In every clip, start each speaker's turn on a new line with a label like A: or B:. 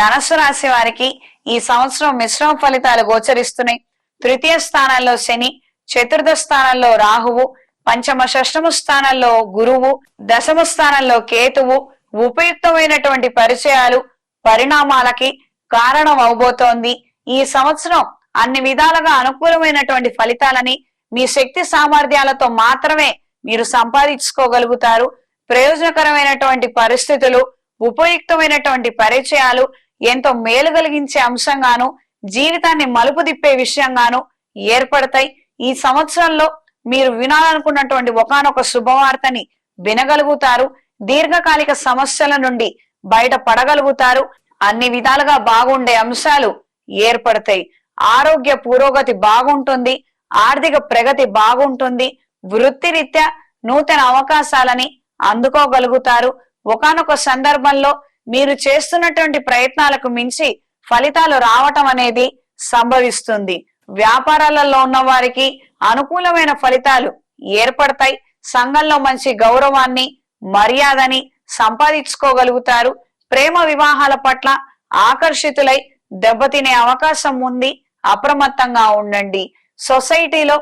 A: ధనస్సు రాశి వారికి ఈ సంవత్సరం మిశ్రమ ఫలితాలు గోచరిస్తున్నాయి. తృతీయ స్థానంలో శని చతుర్థ స్థానంలో రాహువు పంచమ షష్టమ స్థానంలో గురువు దశమ స్థానంలో కేతువు ఉపయుక్తమైనటువంటి పరిచయాలు పరిణామాలకి కారణం అవబోతోంది. ఈ సంవత్సరం అన్ని విధాలుగా అనుకూలమైనటువంటి ఫలితాలని మీ శక్తి సామర్థ్యాలతో మాత్రమే మీరు సంపాదించుకోగలుగుతారు. ప్రయోజనకరమైనటువంటి పరిస్థితులు ఉపయుక్తమైనటువంటి పరిచయాలు ఎంతో మేలు కలిగించే అంశంగాను జీవితాన్ని మలుపు తిప్పే విషయంగాను ఏర్పడతాయి. ఈ సంవత్సరంలో మీరు వినాలనుకున్నటువంటి ఒకనొక శుభవార్తని వినగలుగుతారు. దీర్ఘకాలిక సమస్యల నుండి బయట పడగలుగుతారు. అన్ని విధాలుగా బాగుండే అంశాలు ఏర్పడతాయి. ఆరోగ్య పురోగతి బాగుంటుంది. ఆర్థిక ప్రగతి బాగుంటుంది. వృత్తిరీత్యా నూతన అవకాశాలని అందుకోగలుగుతారు. ఒకానొక సందర్భంలో మీరు చేస్తున్నటువంటి ప్రయత్నాలకు మించి ఫలితాలు రావటం అనేది సంభవిస్తుంది. వ్యాపారాలలో ఉన్న వారికి అనుకూలమైన ఫలితాలు ఏర్పడతాయి. సంఘంలో మంచి గౌరవాన్ని మర్యాదని సంపాదించుకోగలుగుతారు. ప్రేమ వివాహాల పట్ల ఆకర్షితులై దెబ్బతినే అవకాశం ఉంది. అప్రమత్తంగా ఉండండి. సొసైటీలో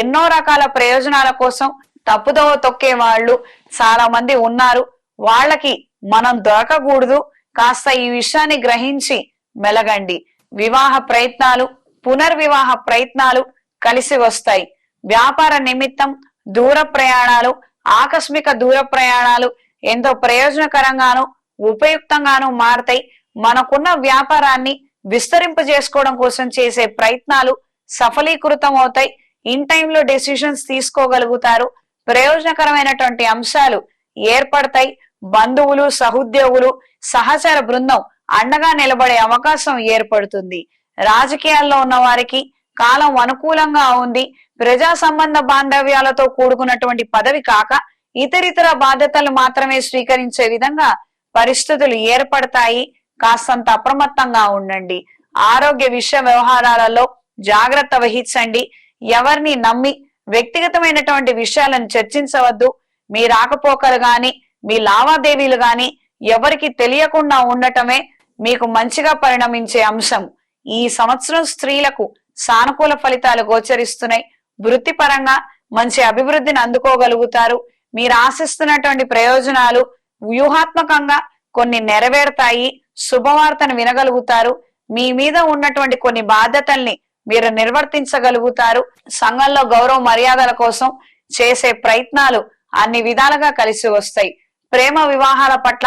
A: ఎన్నో రకాల ప్రయోజనాల కోసం తప్పుదోవ తొక్కే వాళ్ళు చాలా మంది ఉన్నారు. వాళ్ళకి మనం దొరకకూడదు. కాస్త ఈ విషయాన్ని గ్రహించి మెలగండి. వివాహ ప్రయత్నాలు పునర్వివాహ ప్రయత్నాలు కలిసి వస్తాయి. వ్యాపార నిమిత్తం దూర ప్రయాణాలు ఆకస్మిక దూర ప్రయాణాలు ఎంతో ప్రయోజనకరంగాను ఉపయుక్తంగాను మారతాయి. మనకున్న వ్యాపారాన్ని విస్తరింపజేసుకోవడం కోసం చేసే ప్రయత్నాలు సఫలీకృతం అవుతాయి ఇన్ టైంలో డెసిషన్స్ తీసుకోగలుగుతారు. ప్రయోజనకరమైనటువంటి అంశాలు ఏర్పడతాయి. బంధువులు సహోద్యోగులు సహచర బృందం అండగా నిలబడే అవకాశం ఏర్పడుతుంది. రాజకీయాల్లో ఉన్న వారికి కాలం అనుకూలంగా ఉంది. ప్రజా సంబంధ బాంధవ్యాలతో కూడుకున్నటువంటి పదవి కాక ఇతరితర బాధ్యతలు మాత్రమే స్వీకరించే విధంగా పరిస్థితులు ఏర్పడతాయి. కాస్తంత అప్రమత్తంగా ఉండండి. ఆరోగ్య విషయ వ్యవహారాలలో జాగ్రత్త వహించండి. ఎవరిని నమ్మి వ్యక్తిగతమైనటువంటి విషయాలను చర్చించవద్దు. మీ రాకపోకలు గాని మీ లావాదేవీలు గాని ఎవరికి తెలియకుండా ఉండటమే మీకు మంచిగా పరిణమించే అంశం. ఈ సంవత్సరం స్త్రీలకు సానుకూల ఫలితాలు గోచరిస్తున్నాయి. వృత్తిపరంగా మంచి అభివృద్ధిని అందుకోగలుగుతారు. మీరు ఆశిస్తున్నటువంటి ప్రయోజనాలు వ్యూహాత్మకంగా కొన్ని నెరవేరుతాయి. శుభవార్తను వినగలుగుతారు. మీ మీద ఉన్నటువంటి కొన్ని బాధ్యతల్ని మీరు నిర్వర్తించగలుగుతారు. సంఘంలో గౌరవ మర్యాదల కోసం చేసే ప్రయత్నాలు అన్ని విధాలుగా కలిసి వస్తాయి. ప్రేమ వివాహాల పట్ల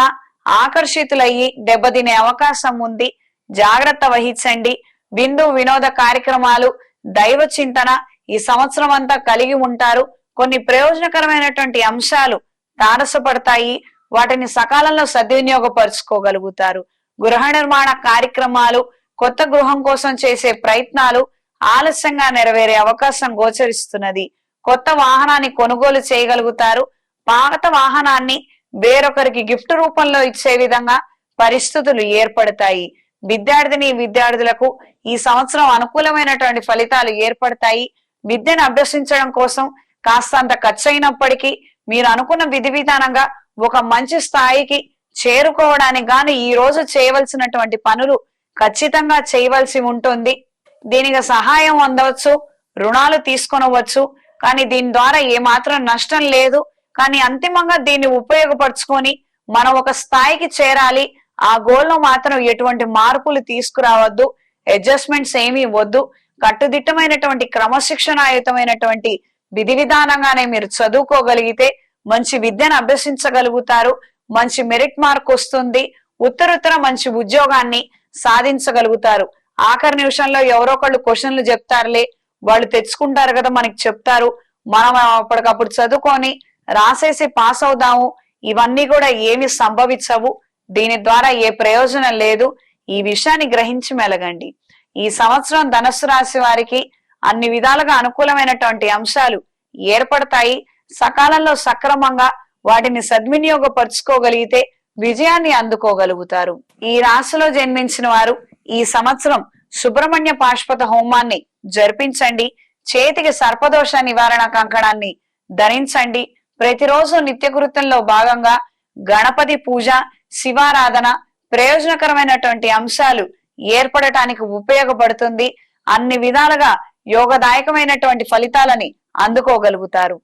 A: ఆకర్షితులయ్యి దెబ్బతినే అవకాశం ఉంది. జాగ్రత్త వహించండి. బిందు వినోద కార్యక్రమాలు దైవ చింతన ఈ సంవత్సరం అంతా కలిగి ఉంటారు. కొన్ని ప్రయోజనకరమైనటువంటి అంశాలు తారసపడతాయి. వాటిని సకాలంలో సద్వినియోగపరుచుకోగలుగుతారు. గృహ నిర్మాణ కార్యక్రమాలు కొత్త గృహం కోసం చేసే ప్రయత్నాలు ఆలస్యంగా నెరవేరే అవకాశం గోచరిస్తున్నది. కొత్త వాహనాన్ని కొనుగోలు చేయగలుగుతారు. పాత వాహనాన్ని వేరొకరికి గిఫ్ట్ రూపంలో ఇచ్చే విధంగా పరిస్థితులు ఏర్పడతాయి. విద్యార్థిని విద్యార్థులకు ఈ సంవత్సరం అనుకూలమైనటువంటి ఫలితాలు ఏర్పడతాయి. విద్యను అభ్యసించడం కోసం కాస్తంత ఖర్చు అయినప్పటికీ మీరు అనుకున్న విధి విధానంగా ఒక మంచి స్థాయికి చేరుకోవడానికి గాను ఈ రోజు చేయవలసినటువంటి పనులు ఖచ్చితంగా చేయవలసి ఉంటుంది. దీనికి సహాయం అందవచ్చు రుణాలు తీసుకొనవచ్చు. కానీ దీని ద్వారా ఏమాత్రం నష్టం లేదు. కానీ అంతిమంగా దీన్ని ఉపయోగపరుచుకొని మనం ఒక స్థాయికి చేరాలి. ఆ గోల్లో మాత్రం ఎటువంటి మార్పులు తీసుకురావద్దు. అడ్జస్ట్మెంట్స్ ఏమీ ఇవ్వద్దు కట్టుదిట్టమైనటువంటి క్రమశిక్షణాయుతమైనటువంటి విధి విధానంగానే మీరు చదువుకోగలిగితే మంచి విద్యను అభ్యసించగలుగుతారు. మంచి మెరిట్ మార్క్ వస్తుంది. ఉత్తరుత్తర మంచి ఉద్యోగాన్ని సాధించగలుగుతారు. ఆఖరి నిమిషంలో ఎవరో ఒకళ్ళు క్వశ్చన్లు చెప్తారులే. వాళ్ళు తెచ్చుకుంటారు కదా మనకి చెప్తారు. మనం అప్పటికప్పుడు చదువుకొని రాసేసి పాస్ అవుదాము. ఇవన్నీ కూడా ఏమి సంభవించవు. దీని ద్వారా ఏ ప్రయోజనం లేదు. ఈ విషయాన్ని గ్రహించి మెలగండి. ఈ సంవత్సరం ధనస్సు రాశి వారికి అన్ని విధాలుగా అనుకూలమైనటువంటి అంశాలు ఏర్పడతాయి. సకాలంలో సక్రమంగా వాటిని సద్వినియోగపరుచుకోగలిగితే విజయాన్ని అందుకోగలుగుతారు. ఈ రాశిలో జన్మించిన వారు ఈ సంవత్సరం సుబ్రహ్మణ్య పాశ్వత హోమాన్ని జరిపించండి. చేతికి సర్పదోష నివారణ కంకణాన్ని ధరించండి. ప్రతిరోజు నిత్యకృత్యంలో భాగంగా గణపతి పూజ శివారాధన ప్రయోజనకరమైనటువంటి అంశాలు ఏర్పడటానికి ఉపయోగపడుతుంది. అన్ని విధాలుగా యోగదాయకమైనటువంటి ఫలితాలని అందుకోగలుగుతారు.